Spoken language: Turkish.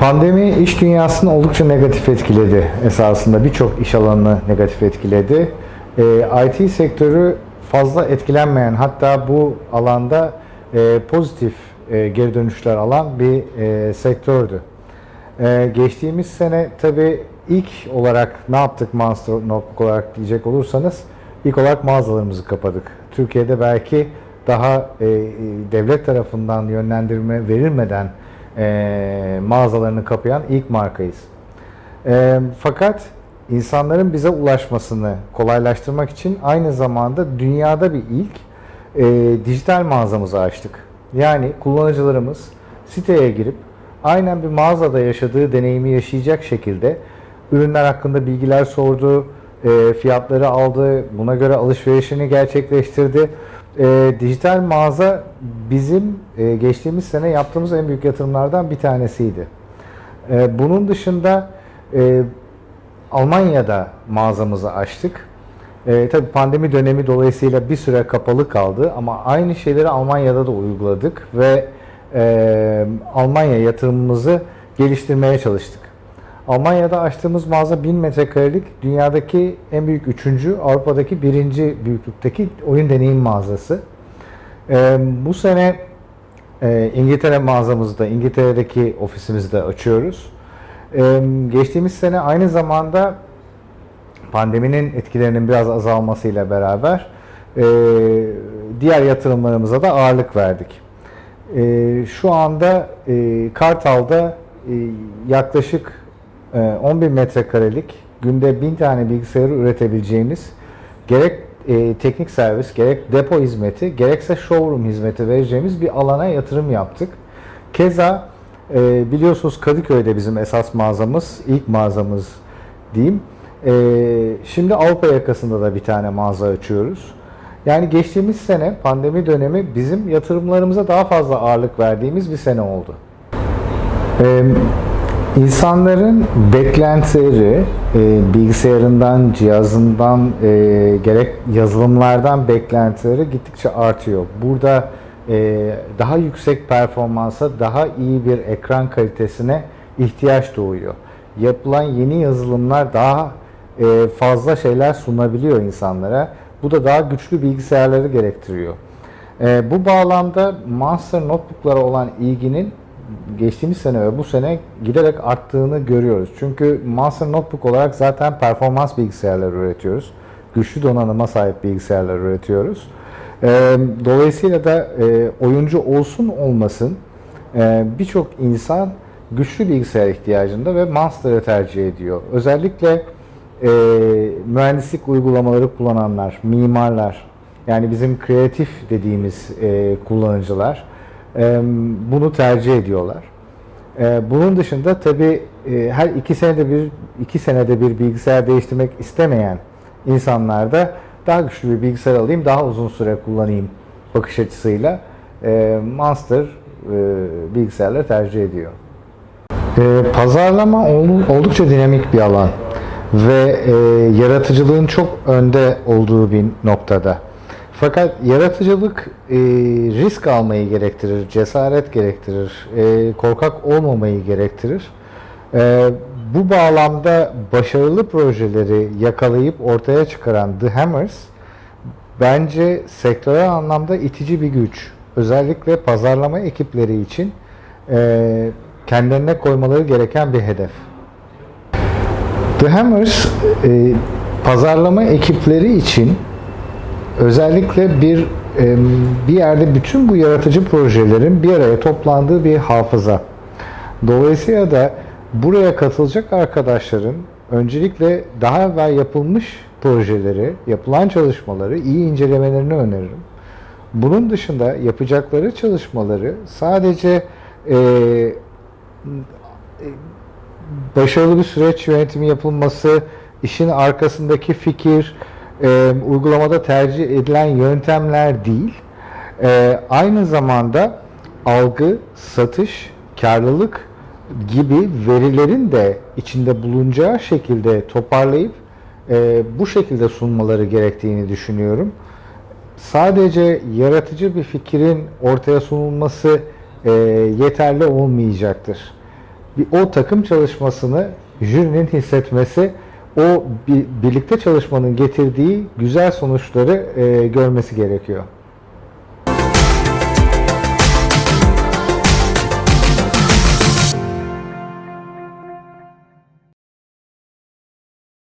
Pandemi iş dünyasını oldukça negatif etkiledi esasında. Birçok iş alanını negatif etkiledi. Ee, IT sektörü fazla etkilenmeyen hatta bu alanda e, pozitif e, geri dönüşler alan bir e, sektördü. Geçtiğimiz sene tabii ilk olarak ne yaptık Monster Notebook olarak diyecek olursanız ilk olarak mağazalarımızı kapadık. Türkiye'de belki daha devlet tarafından yönlendirme verilmeden e, mağazalarını kapayan ilk markayız. E, fakat insanların bize ulaşmasını kolaylaştırmak için aynı zamanda dünyada bir ilk e, dijital mağazamızı açtık. Yani kullanıcılarımız siteye girip aynen bir mağazada yaşadığı deneyimi yaşayacak şekilde ürünler hakkında bilgiler sordu, e, fiyatları aldı, buna göre alışverişini gerçekleştirdi. E, dijital mağaza bizim e, geçtiğimiz sene yaptığımız en büyük yatırımlardan bir tanesiydi. E, bunun dışında e, Almanya'da mağazamızı açtık. E, tabii pandemi dönemi dolayısıyla bir süre kapalı kaldı ama aynı şeyleri Almanya'da da uyguladık ve e, Almanya yatırımımızı geliştirmeye çalıştık. Almanya'da açtığımız mağaza 1000 metrekarelik dünyadaki en büyük üçüncü, Avrupa'daki birinci büyüklükteki oyun deneyim mağazası. E, bu sene e, İngiltere mağazamızda, İngiltere'deki ofisimizi de açıyoruz. E, geçtiğimiz sene aynı zamanda pandeminin etkilerinin biraz azalmasıyla beraber e, diğer yatırımlarımıza da ağırlık verdik. E, şu anda e, Kartal'da e, yaklaşık e, 10 bin metrekarelik günde 1000 tane bilgisayarı üretebileceğimiz gerek e, teknik servis, gerek depo hizmeti, gerekse showroom hizmeti vereceğimiz bir alana yatırım yaptık. Keza e, biliyorsunuz Kadıköy'de bizim esas mağazamız, ilk mağazamız diyeyim. E, şimdi Avrupa yakasında da bir tane mağaza açıyoruz. Yani geçtiğimiz sene pandemi dönemi bizim yatırımlarımıza daha fazla ağırlık verdiğimiz bir sene oldu. E, İnsanların beklentileri e, bilgisayarından, cihazından, e, gerek yazılımlardan beklentileri gittikçe artıyor. Burada e, daha yüksek performansa, daha iyi bir ekran kalitesine ihtiyaç doğuyor. Yapılan yeni yazılımlar daha e, fazla şeyler sunabiliyor insanlara. Bu da daha güçlü bilgisayarları gerektiriyor. E, bu bağlamda Monster Notebook'lara olan ilginin geçtiğimiz sene ve bu sene giderek arttığını görüyoruz. Çünkü Monster Notebook olarak zaten performans bilgisayarlar üretiyoruz. Güçlü donanıma sahip bilgisayarlar üretiyoruz. Dolayısıyla da e, oyuncu olsun olmasın e, birçok insan güçlü bilgisayar ihtiyacında ve Monster'ı tercih ediyor. Özellikle e, mühendislik uygulamaları kullananlar, mimarlar, yani bizim kreatif dediğimiz kullanıcılar, bunu tercih ediyorlar. Bunun dışında tabii her iki senede bir iki senede bir bilgisayar değiştirmek istemeyen insanlar da daha güçlü bir bilgisayar alayım, daha uzun süre kullanayım bakış açısıyla Monster bilgisayarları tercih ediyor. Pazarlama oldukça dinamik bir alan ve yaratıcılığın çok önde olduğu bir noktada. Fakat yaratıcılık e, risk almayı gerektirir, cesaret gerektirir, e, korkak olmamayı gerektirir. E, bu bağlamda başarılı projeleri yakalayıp ortaya çıkaran The Hammers bence sektörel anlamda itici bir güç. Özellikle pazarlama ekipleri için e, kendilerine koymaları gereken bir hedef. The Hammers e, pazarlama ekipleri için özellikle bir bir yerde bütün bu yaratıcı projelerin bir araya toplandığı bir hafıza. Dolayısıyla da buraya katılacak arkadaşların öncelikle daha evvel yapılmış projeleri, yapılan çalışmaları iyi incelemelerini öneririm. Bunun dışında yapacakları çalışmaları sadece e, başarılı bir süreç yönetimi yapılması, işin arkasındaki fikir, e, uygulamada tercih edilen yöntemler değil, e, aynı zamanda algı, satış, karlılık gibi verilerin de içinde bulunacağı şekilde toparlayıp e, bu şekilde sunmaları gerektiğini düşünüyorum. Sadece yaratıcı bir fikrin ortaya sunulması e, yeterli olmayacaktır. bir, o takım çalışmasını jürinin hissetmesi, o bir, birlikte çalışmanın getirdiği güzel sonuçları e, görmesi gerekiyor.